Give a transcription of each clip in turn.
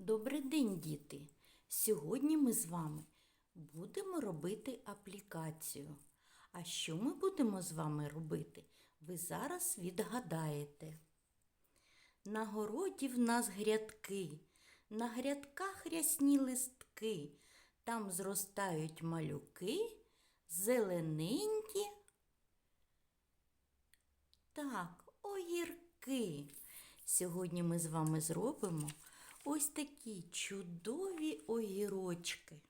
Добрий день, діти! Сьогодні ми з вами будемо робити аплікацію. А що ми будемо з вами робити? Ви зараз відгадаєте. На городі в нас грядки, на грядках рясні листки, там зростають малюки, зелененькі. Так, огірки. Сьогодні ми з вами зробимо ось такі чудові огірочки.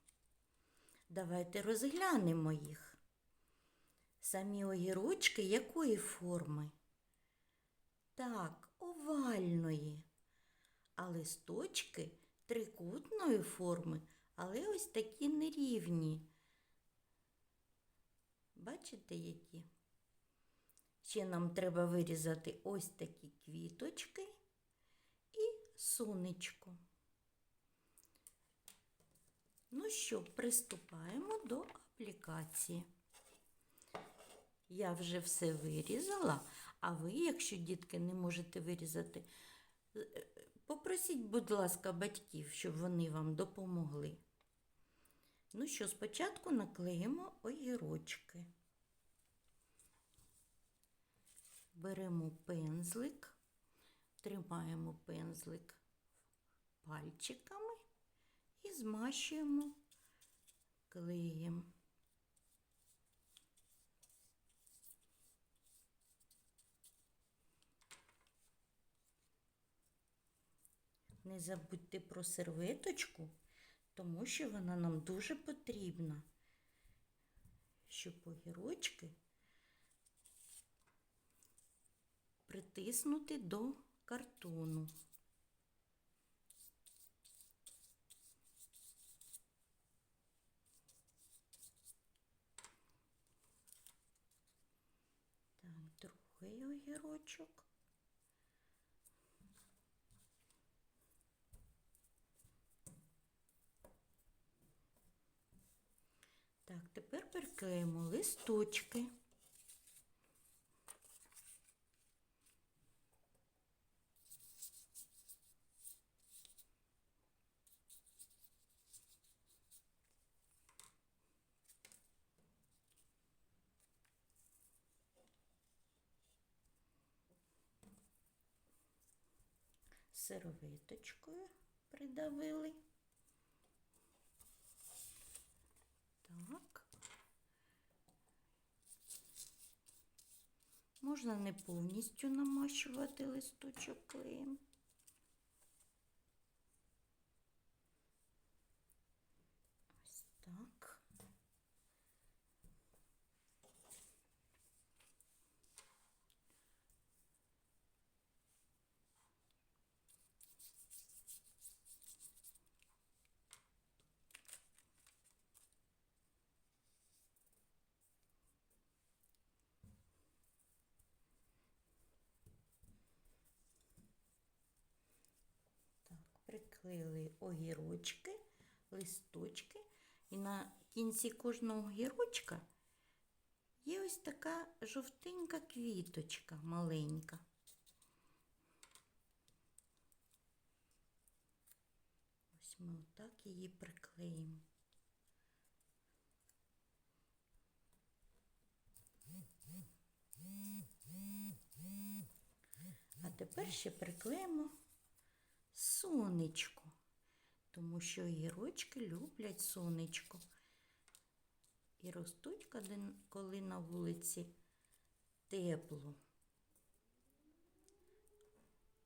Давайте розглянемо їх. Самі огірочки якої форми? Так, овальної. А листочки трикутної форми, але ось такі нерівні. Бачите, які? Ще нам треба вирізати ось такі квіточки сонечко. Ну що, приступаємо до аплікації. Я вже все вирізала, а ви, якщо дітки не можете вирізати, е, попросіть, будь ласка, батьків, щоб вони вам допомогли. Ну що, спочатку наклеїмо огірочки. Беремо пензлик, тримаємо пензлик пальчиками і змащуємо клеєм. Не забудьте про серветочку, тому що вона нам дуже потрібна, щоб огірочки притиснути до картону. Так, другий огірочок. Так, тепер приклеїмо листочки. Серветочкою придавили. Так. Можна не повністю намащувати листочок клеєм. Ось так. Так, приклеїли огірочки, листочки, і на кінці кожного огірочка є ось така жовтенька квіточка маленька. Ось ми отак її приклеїмо. А тепер ще приклеїмо сонечко, тому що гірочки люблять сонечко. І ростуть, коли- на вулиці тепло.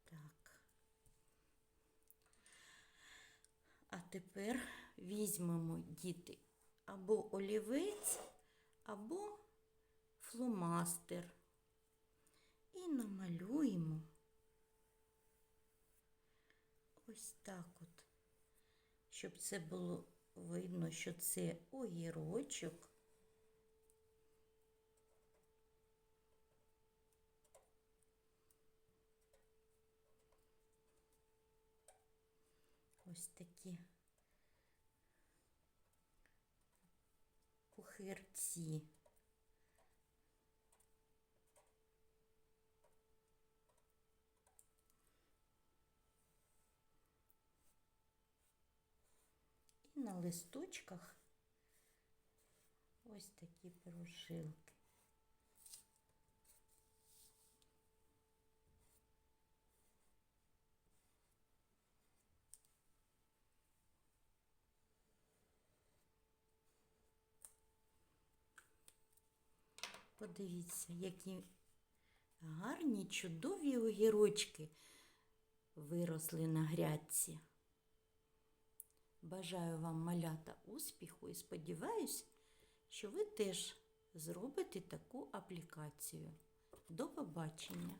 Так. А тепер візьмемо діти або олівець, або фломастер і намалюємо ось так от, щоб це було видно, що це огірочок. Ось такі пухирці. На листочках ось такі прожилки. Подивіться, які гарні, чудові огірочки виросли на грядці. Бажаю вам малята успіху і сподіваюсь, що ви теж зробите таку аплікацію. До побачення!